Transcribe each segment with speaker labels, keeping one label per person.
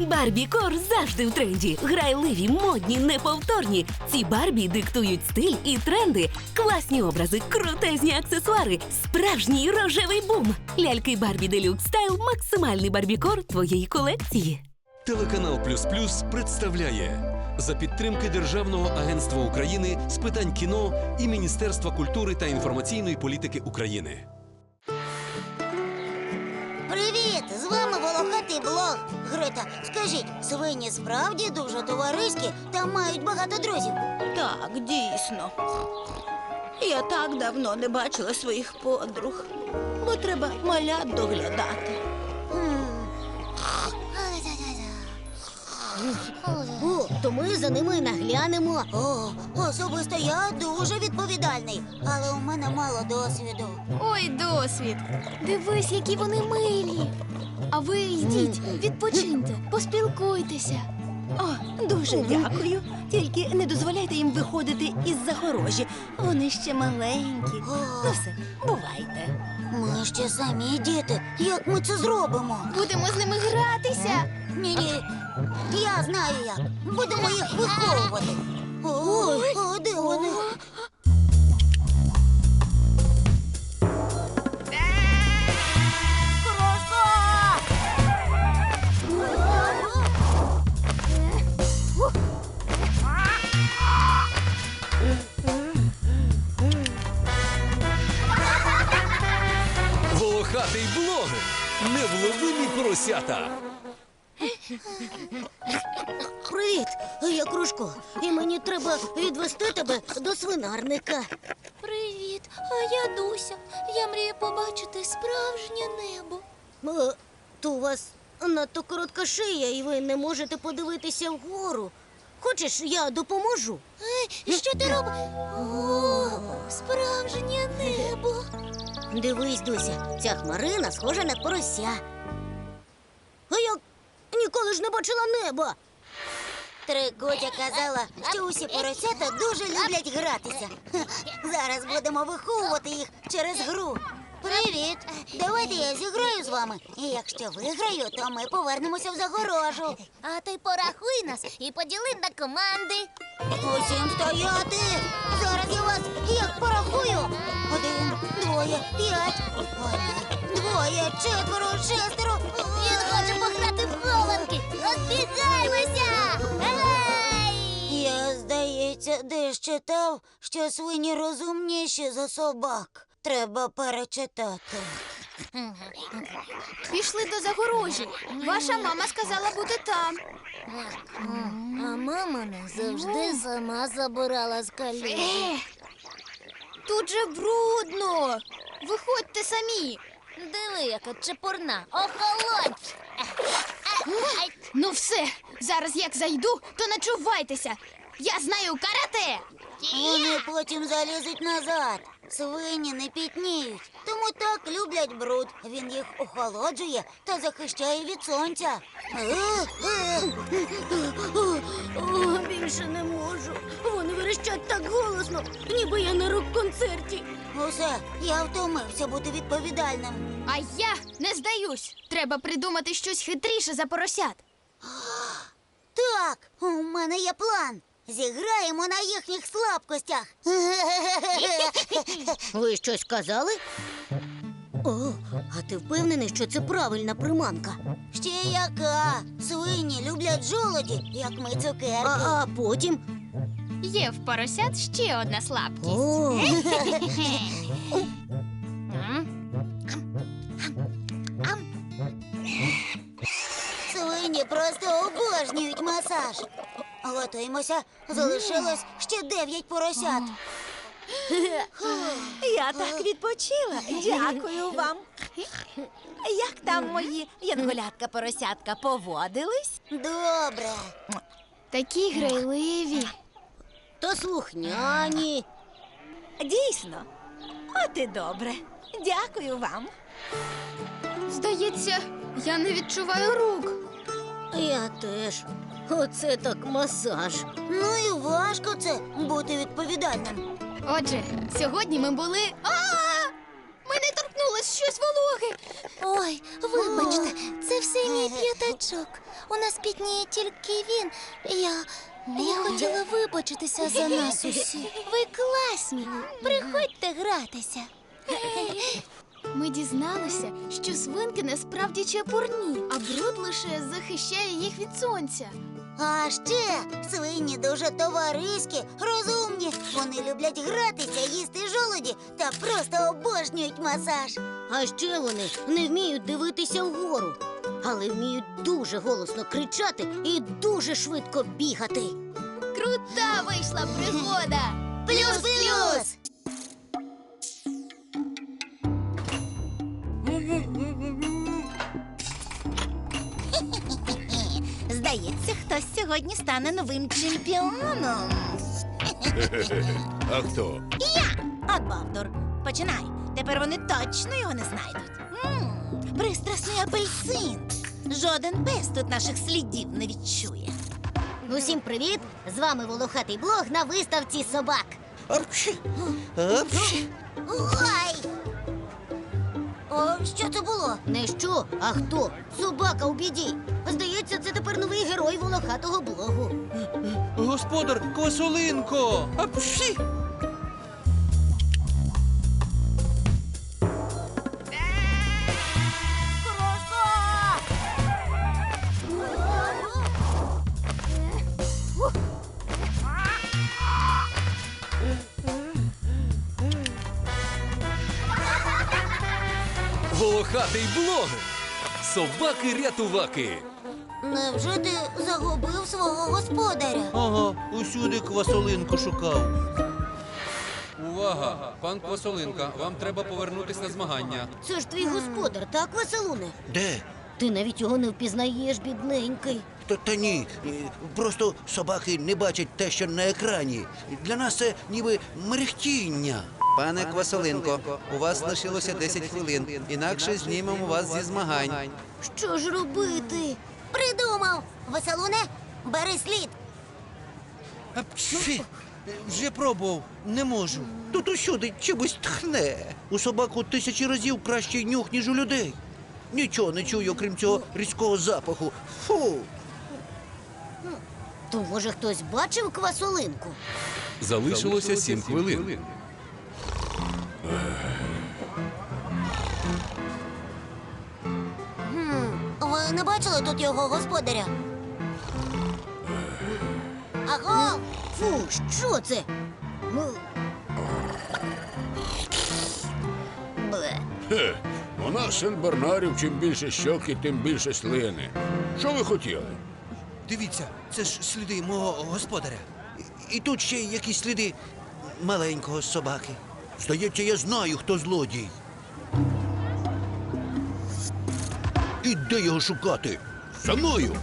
Speaker 1: Барбі-кор завжди в тренді. Грайливі, модні, неповторні. Ці Барбі диктують стиль і тренди. Класні образи, крутезні аксесуари, справжній рожевий бум. Ляльки Барбі Делюкс Стайл максимальний барбікор твоєї колекції.
Speaker 2: Телеканал Плюс Плюс представляє за підтримки Державного агентства України з питань кіно і Міністерства культури та інформаційної політики України.
Speaker 3: Блог. Скажіть, свині справді дуже товариські та мають багато друзів.
Speaker 4: Так, дійсно. Я так давно не бачила своїх подруг, бо треба малят доглядати.
Speaker 3: О, то ми за ними наглянемо. О, особисто я дуже відповідальний, але у мене мало досвіду.
Speaker 5: Ой, досвід. Дивись, які вони милі. А ви йдіть, відпочиньте, поспілкуйтеся.
Speaker 4: О, дуже дякую. Тільки не дозволяйте їм виходити із загорожі. Вони ще маленькі. Ну все, бувайте.
Speaker 3: Ми ще самі діти. Як ми це зробимо?
Speaker 5: Будемо з ними гратися.
Speaker 3: Ні, ні. Я знаю як. Будемо їх виховувати. Ой, а де вони? Я і мені треба відвести тебе до свинарника.
Speaker 5: Привіт, а я Дуся. Я мрію побачити справжнє небо.
Speaker 3: Е, То у вас надто коротка шия, і ви не можете подивитися вгору. Хочеш, я допоможу?
Speaker 5: Ей, що ти робиш? О, справжнє небо.
Speaker 3: Дивись, Дуся, ця хмарина схожа на порося. А я ніколи ж не бачила неба. Трикотя казала, що усі поросята дуже люблять гратися. Ха, Зараз будемо виховувати їх через гру. Привіт! Давайте я зіграю з вами. І якщо виграю, то ми повернемося в загорожу.
Speaker 5: А ти порахуй нас і поділи на команди.
Speaker 3: Усім стояти! Зараз я вас як порахую. Один, двоє, п'ять, двоє, четверо, шестеро.
Speaker 5: Він хоче пограти в хованки. Розбігаймося!
Speaker 3: Здається, десь читав, що свині розумніші за собак. Треба перечитати.
Speaker 5: Пішли до загорожі. Ваша мама сказала бути там.
Speaker 3: А мама не завжди сама забирала з каліжі.
Speaker 5: Е, тут же брудно. Виходьте самі.
Speaker 3: Диви, яка чепурна. Охолонь!
Speaker 5: Ну все, зараз як зайду, то начувайтеся. Я знаю карате.
Speaker 3: Вони потім залізуть назад. Свині не пітніють, тому так люблять бруд. Він їх охолоджує та захищає від сонця. О, більше не можу. Вони верещать так голосно, ніби я на рок-концерті. Усе, я втомився бути відповідальним.
Speaker 5: А я не здаюсь. Треба придумати щось хитріше за поросят.
Speaker 3: Так, у мене є план. Зіграємо на їхніх слабкостях. Ви щось сказали? О, а ти впевнений, що це правильна приманка? Ще яка? Свині люблять жолоді, як ми цукерки. А, а потім.
Speaker 5: Є в поросят ще одна слабкість.
Speaker 3: О. Свині просто обожнюють масаж. Готуємося. Залишилось ще дев'ять поросят.
Speaker 4: Я так відпочила. Дякую вам. Як там мої янголятка поросятка поводились?
Speaker 3: Добре.
Speaker 5: Такі грайливі.
Speaker 3: То слухняні.
Speaker 4: Дійсно. От і добре. Дякую вам.
Speaker 5: Здається, я не відчуваю рук.
Speaker 3: Я теж. Оце так масаж. Ну і важко це бути відповідальним.
Speaker 5: Отже, сьогодні ми були. А! Мене торкнулось щось вологе. Ой, вибачте, це все мій п'ятачок. У нас пітніє тільки він. Я. Я хотіла вибачитися за нас усіх. Ви класні. Приходьте гратися. Ми дізналися, що свинки насправді чепурні, а бруд лише захищає їх від сонця.
Speaker 3: А ще свині дуже товариські, розумні. Вони люблять гратися, їсти жолуді та просто обожнюють масаж. А ще вони не вміють дивитися вгору, але вміють дуже голосно кричати і дуже швидко бігати.
Speaker 5: Крута вийшла пригода!
Speaker 3: Плюс-плюс!
Speaker 4: Здається, хтось сьогодні стане новим чемпіоном.
Speaker 6: А хто?
Speaker 4: От Бовдур, починай. Тепер вони точно його не знайдуть. М, Пристрасний апельсин. Жоден пес тут наших слідів не відчує.
Speaker 3: Усім привіт! З вами волохатий блог на виставці собак.
Speaker 7: Апчі. Апчі.
Speaker 3: Ой! Що це було? Не що, а хто? Собака у біді. Здається, це тепер новий герой волохатого блогу.
Speaker 7: Господар Квасолинко. Апчі.
Speaker 2: Волохатий блог. Собаки-рятуваки.
Speaker 3: Невже ти загубив свого господаря?
Speaker 7: Ага, усюди Квасолинку шукав.
Speaker 2: Увага! Пан Квасолинка, вам треба повернутись на змагання.
Speaker 3: Це ж твій господар, так, Веселуне?
Speaker 7: Де?
Speaker 3: Ти навіть його не впізнаєш, бідненький.
Speaker 7: Та, та ні. е, Просто собаки не бачать те, що на екрані. Для нас це ніби мерехтіння.
Speaker 8: Пане Квасоленко, у вас лишилося 10 хвилин, інакше знімемо вас зі змагань.
Speaker 3: Що ж робити? Придумав! Веселуне, бери слід.
Speaker 7: Апчі. Вже пробував, не можу. Тут усюди чимось тхне. У собаку тисячі разів кращий нюх, ніж у людей. Нічого не чую, окрім цього різкого запаху. Фу.
Speaker 3: То може хтось бачив квасолинку?
Speaker 2: Залишилося 7 хвилин.
Speaker 3: Ви не бачили тут його господаря? Аго! Фу, що це? Ну. Бле.
Speaker 6: Хе, у нас сен-бернарів чим більше щоки, тим більше слини. Що ви хотіли?
Speaker 7: Дивіться, це ж сліди мого господаря. І, і тут ще якісь сліди маленького собаки. Здається, я знаю, хто злодій. І де його шукати? За мною!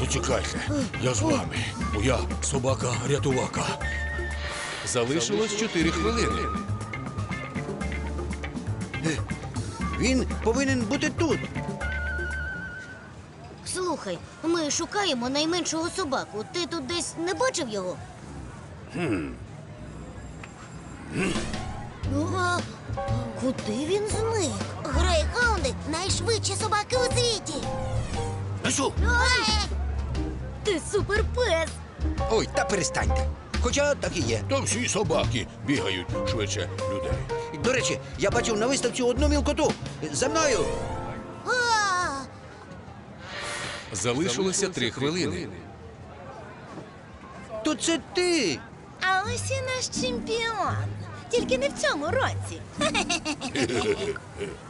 Speaker 6: Зачекайте, я з вами. Бо я собака-рятувака.
Speaker 2: Залишилось 4 хвилини.
Speaker 7: Він повинен бути тут.
Speaker 3: Слухай, ми шукаємо найменшого собаку. Ти тут десь не бачив його? Хм. А, куди він зник? Грейхаунди найшвидші собаки у світі.
Speaker 7: Що?
Speaker 3: Ти суперпес!
Speaker 7: Ой, та перестаньте. Хоча так і є.
Speaker 6: Та всі собаки бігають швидше людей.
Speaker 7: До речі, я бачив на виставці одну мілкоту. За мною.
Speaker 3: А,
Speaker 2: Залишилося 3 хвилини.
Speaker 7: То це ти.
Speaker 4: А ось і наш чемпіон. Тільки не в цьому році.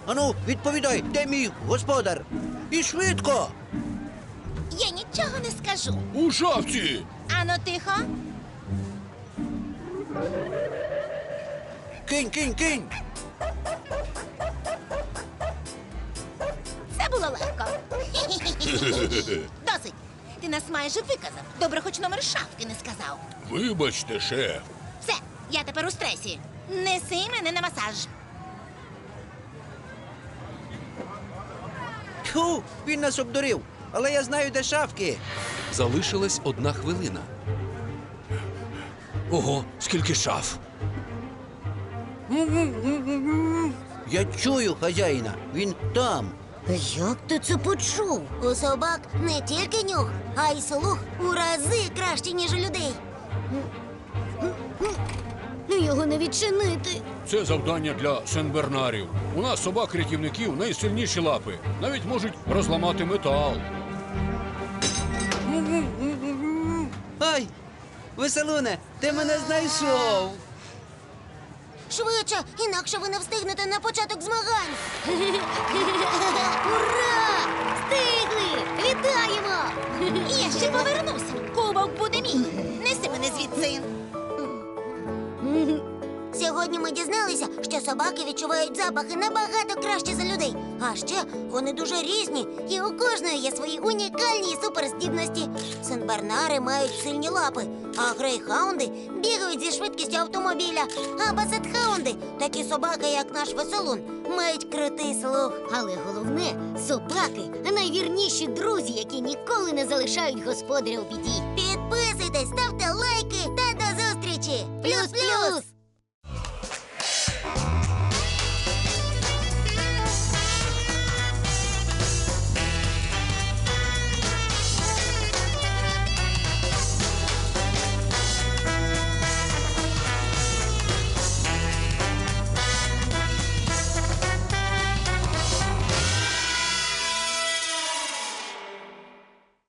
Speaker 7: Ану, відповідай, де мій господар? І швидко.
Speaker 4: Я нічого не скажу.
Speaker 6: У шапці!
Speaker 4: Ану, тихо.
Speaker 7: Кинь, кинь, кинь.
Speaker 4: Це було легко. Нас майже виказав. Добре, хоч номер шафки не сказав.
Speaker 6: Вибачте, шеф.
Speaker 4: Все, я тепер у стресі. Неси мене на масаж.
Speaker 7: Тьфу, він нас обдурив. Але я знаю, де шафки.
Speaker 2: Залишилась одна хвилина.
Speaker 6: Ого, скільки шаф!
Speaker 7: Я чую хазяїна. Він там.
Speaker 3: Як ти це почув? У собак не тільки нюх, а й слух у рази краще, ніж у людей. Його не відчинити.
Speaker 6: Це завдання для сенбернарів. У нас собак-рятівників найсильніші лапи. Навіть можуть розламати метал.
Speaker 8: Ой, веселуне, ти мене знайшов.
Speaker 3: Швидше, інакше ви не встигнете на початок змагань. Сьогодні ми дізналися, що собаки відчувають запахи набагато краще за людей. А ще вони дуже різні, і у кожної є свої унікальні суперздібності. Сенбернари мають сильні лапи, а грейхаунди бігають зі швидкістю автомобіля. А басетхаунди, такі собаки, як наш веселун, мають крутий слух. Але головне собаки найвірніші друзі, які ніколи не залишають господаря у біді. Підписуйтесь, ставте лайки та до зустрічі! Плюс-плюс!